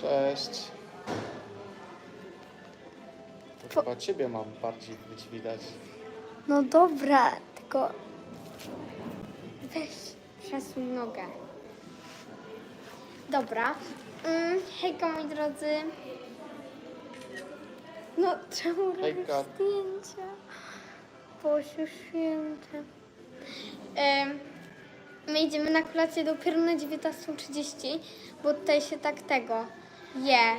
Cześć. To chyba ciebie mam bardziej być widać. No dobra, tylko weź przesuń nogę. Dobra. Mm, hejka moi drodzy. No czemu robisz Hejka. zdjęcia? Boże święte. Em, my idziemy na kolację dopiero na 19.30, bo tutaj się tak tego je.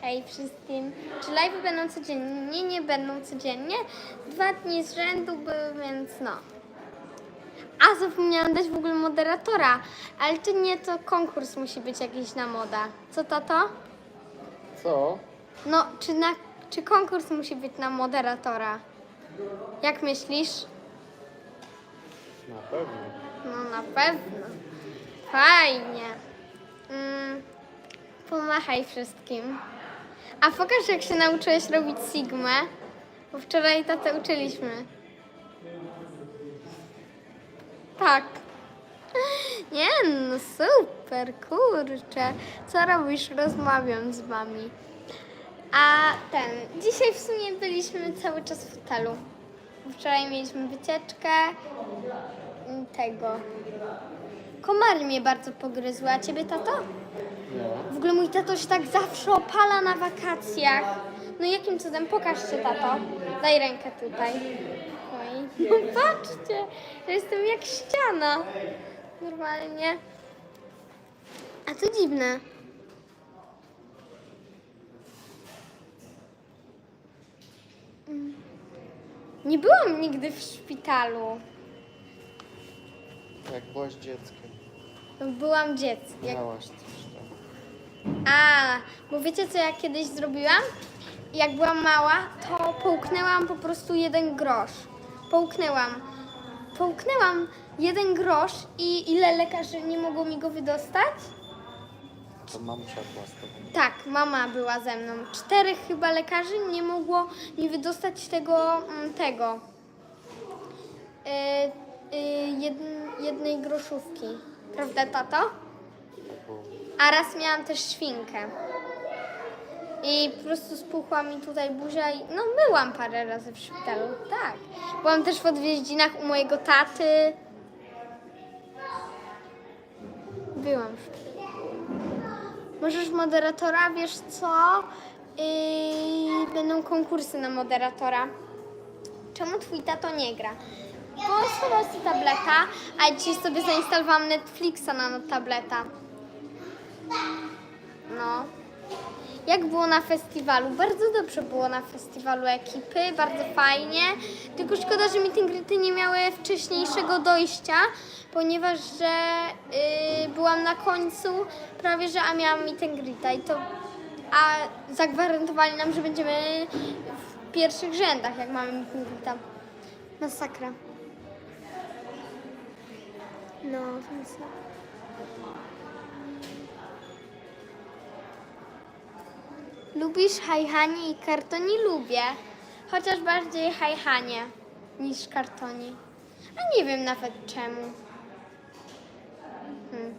Hej wszystkim. Czy live będą codziennie? Nie, nie będą codziennie. Dwa dni z rzędu były, więc no. A zapomniałam dać w ogóle moderatora, ale czy nie, to konkurs musi być jakiś na moda. Co tato? Co? No, czy, na, czy konkurs musi być na moderatora? Jak myślisz? Na pewno. No na pewno. Fajnie. Mm, pomachaj wszystkim. A pokaż, jak się nauczyłeś robić Sigmę, bo wczoraj tatę uczyliśmy. Tak. Nie no, super, kurczę. Co robisz? Rozmawiam z wami. A ten, dzisiaj w sumie byliśmy cały czas w hotelu. Wczoraj mieliśmy wycieczkę tego. Komary mnie bardzo pogryzły, a ciebie tato? Nie. W ogóle mój tato się tak zawsze opala na wakacjach. No jakim cudem? Pokażcie tato. Daj rękę tutaj. Oj, no patrzcie, że jestem jak ściana. Normalnie. A to dziwne. Nie byłam nigdy w szpitalu. Jak byłaś dzieckiem. Byłam dzieckiem. Miałaś coś tam. A, bo wiecie co ja kiedyś zrobiłam? Jak byłam mała, to połknęłam po prostu jeden grosz. Połknęłam. Połknęłam jeden grosz i ile lekarzy nie mogło mi go wydostać? To mamusia była z tobą. Tak, mama była ze mną. Czterech chyba lekarzy nie mogło mi wydostać tego, mm, tego, yy, yy, jedn- jednej groszówki. Prawda, tato? A raz miałam też świnkę. I po prostu spuchła mi tutaj buzia i no byłam parę razy w szpitalu, tak. Byłam też w odwiedzizinach u mojego taty. Byłam w szpitalu. Możesz moderatora, wiesz co? Yy, będą konkursy na moderatora. Czemu twój tato nie gra? Bo sobie tableta, a dzisiaj sobie zainstalowałam Netflixa na tableta. No. Jak było na festiwalu? Bardzo dobrze było na festiwalu ekipy, bardzo fajnie. Tylko szkoda, że meeting nie miały wcześniejszego dojścia, ponieważ że y, byłam na końcu prawie, że a miałam meeting i to a zagwarantowali nam, że będziemy w pierwszych rzędach, jak mamy meeting Masakra. No, masakra. Lubisz hajhanie i kartoni? Lubię. Chociaż bardziej hajhanie niż kartoni. A nie wiem nawet czemu. Hmm.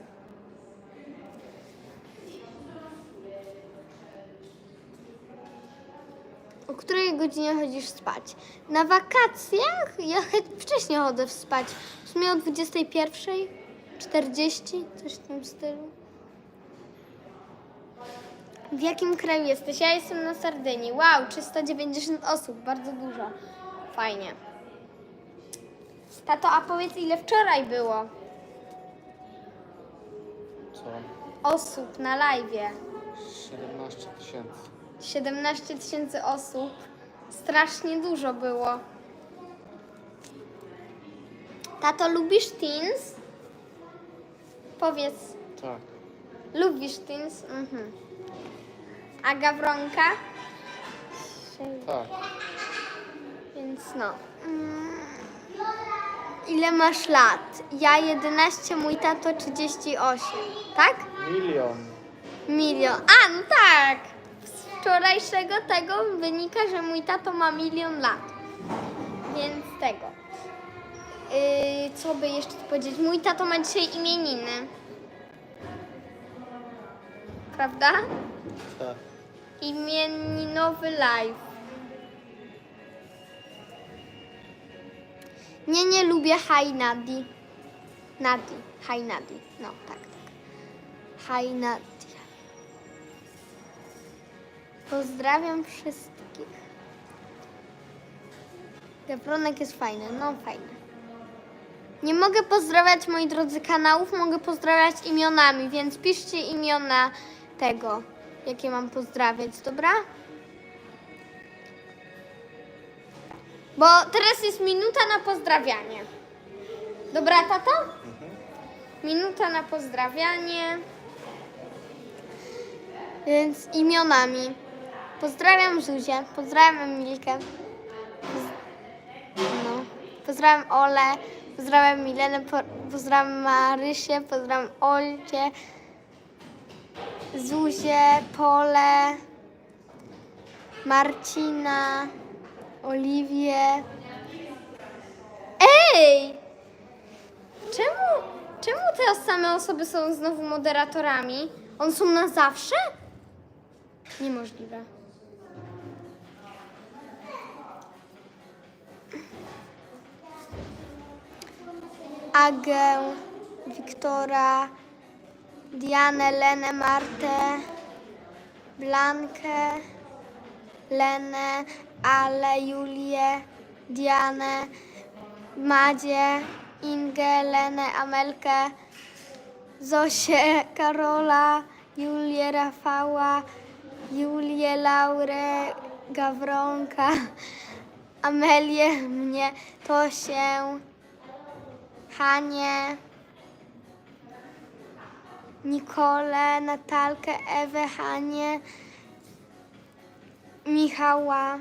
O której godzinie chodzisz spać? Na wakacjach? Ja wcześniej chodzę spać. W sumie o 21.40, coś w tym stylu. W jakim kraju jesteś? Ja jestem na Sardynii. Wow, 390 osób, bardzo dużo. Fajnie. Tato, a powiedz ile wczoraj było co? osób na live? 17 tysięcy. 17 tysięcy osób. Strasznie dużo było. Tato, lubisz teens? Powiedz, Tak. lubisz teens? Mhm. A Gawronka? Tak. Więc no. Mm. Ile masz lat? Ja 11, mój tato 38. Tak? Milion. Milion. A, no tak. Wczorajszego tego wynika, że mój tato ma milion lat. Więc tego. Yy, co by jeszcze tu powiedzieć? Mój tato ma dzisiaj imieniny. prawda? Tak. Imieninowy live. Nie, nie lubię Hi Nadi. Nadi. Hi Nadi. No, tak, tak. Hi Nadi. Pozdrawiam wszystkich. Gawronek jest fajny, no fajny. Nie mogę pozdrawiać, moi drodzy, kanałów, mogę pozdrawiać imionami, więc piszcie imiona tego, jakie mam pozdrawiać, dobra? Bo teraz jest minuta na pozdrawianie. Dobra, tato? Minuta na pozdrawianie. Więc imionami. Pozdrawiam Zuzię, pozdrawiam Emilkę. No. Pozdrawiam Olę, pozdrawiam Milenę, po- pozdrawiam Marysię, pozdrawiam Olcie, Zuzię, Pole, Marcina, Oliwię. Ej! Czemu, czemu te same osoby są znowu moderatorami? One są na zawsze? Niemożliwe. Agę, Wiktora, Dianę, Lenę, Martę, Blankę, Lenę, Ale, Julię, Dianę, Madzie, Ingę, Lenę, Amelkę, Zosię, Karola, Julię, Rafała, Julię, Laurę, Gawronka, Amelię, mnie, Tosię, Hanię, Nikolę, Natalkę, Ewę, Hanię, Michała,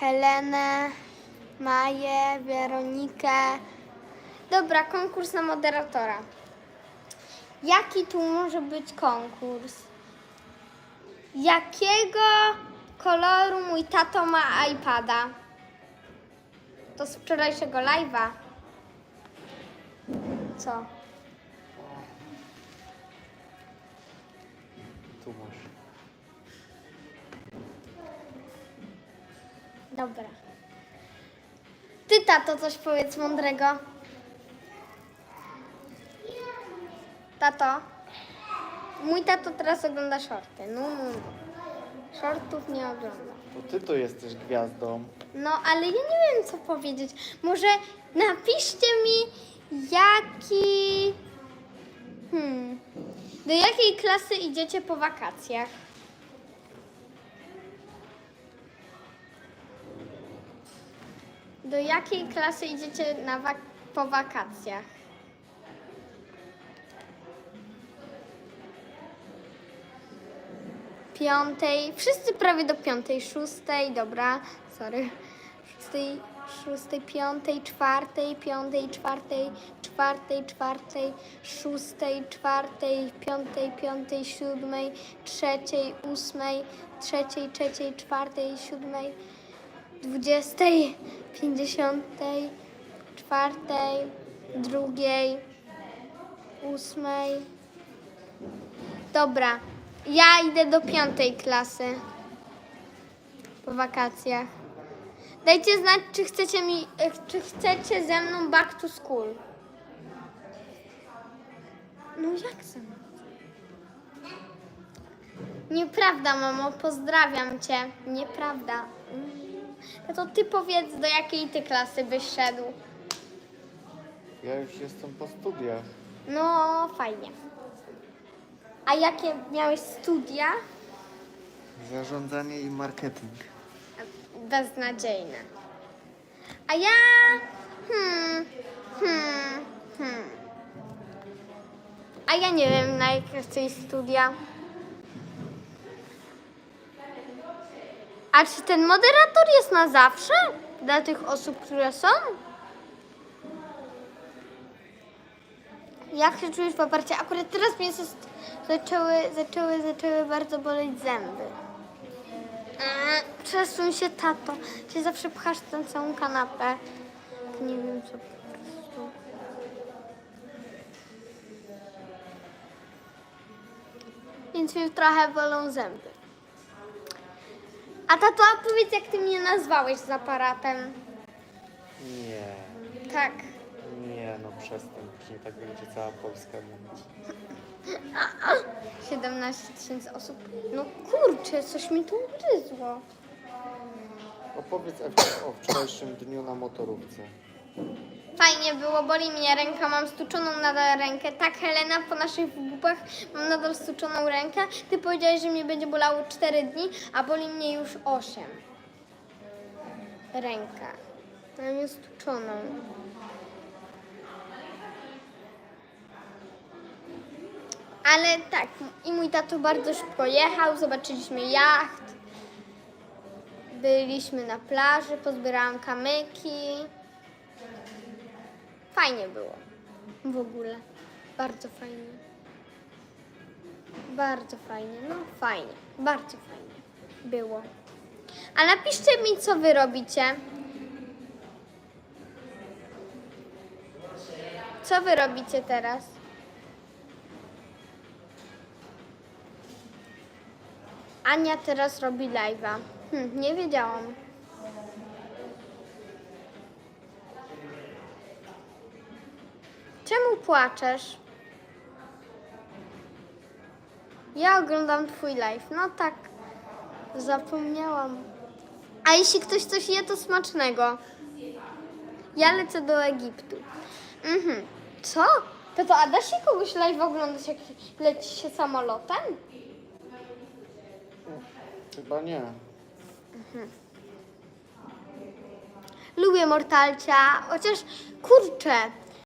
Helenę, Maję, Weronikę. Dobra, konkurs na moderatora. Jaki tu może być konkurs? Jakiego koloru mój tato ma iPada? To z wczorajszego live'a. Co? Tu masz. Dobra. Ty, tato, coś powiedz mądrego. Tato. Mój tato teraz ogląda shorty. No, no, no. Shortów nie ogląda. To ty to jesteś gwiazdą. No, ale ja nie wiem, co powiedzieć. Może napiszcie mi, jaki... Hmm. Do jakiej klasy idziecie po wakacjach? Do jakiej klasy idziecie na wak- po wakacjach? Piątej, wszyscy prawie do piątej, szóstej, dobra, sorry. Szóstej, szóstej, piątej, czwartej, piątej, czwartej, czwartej, czwartej, szóstej, czwartej, piątej, piątej, siódmej, trzeciej, ósmej, trzeciej, trzeciej, czwartej, siódmej, dwudziestej, pięćdziesiątej, czwartej, drugiej, ósmej. Dobra, ja idę do piątej klasy po wakacjach. Dajcie znać, czy chcecie mi, e, czy chcecie ze mną back to school. No jak ze mną? Nieprawda, mamo, pozdrawiam cię. Nieprawda. Mm. No to ty powiedz, do jakiej ty klasy byś szedł. Ja już jestem po studiach. No, fajnie. A jakie miałeś studia? Zarządzanie i marketing. Beznadziejne. A ja. Hmm, hmm, hmm. A ja nie wiem, na jakie chcesz studia. A czy ten moderator jest na zawsze? Dla tych osób, które są? Jak się czujesz w oparciu? Akurat teraz mnie zaczęły, zaczęły, zaczęły bardzo boleć zęby. Przesuń się, tato. Ty zawsze pchasz tę całą kanapę. Nie wiem, co po prostu. więc mi trochę bolą zęby. A tato, a powiedz, jak ty mnie nazwałeś z aparatem? Nie, Tak. nie, no przestań, później tak będzie cała Polska mówić. 17 tysięcy osób. No kurczę, coś mi tu ugryzło. Opowiedz o, wczorajszym dniu na motorówce. Fajnie było, boli mnie ręka, mam stuczoną nadal rękę. Tak, Helena, po naszych wygłupach mam nadal stuczoną rękę. Ty powiedziałeś, że mnie będzie bolało 4 dni, a boli mnie już 8. Ręka. Mam ją stuczoną. Ale tak, i mój tato bardzo szybko jechał, zobaczyliśmy jacht. Byliśmy na plaży, pozbierałam kamyki. Fajnie było. W ogóle. Bardzo fajnie. Bardzo fajnie. No fajnie. Bardzo fajnie. Było. A napiszcie mi, co wy robicie. Co wy robicie teraz? Ania teraz robi live'a. Hm, nie wiedziałam. Czemu płaczesz? Ja oglądam twój live. No tak, zapomniałam. A jeśli ktoś coś je, to smacznego. Ja lecę do Egiptu. Mhm. Co? To to, a da się kogoś live oglądać, jak leci się samolotem? Chyba nie. Lubię Mortalcia, chociaż kurczę,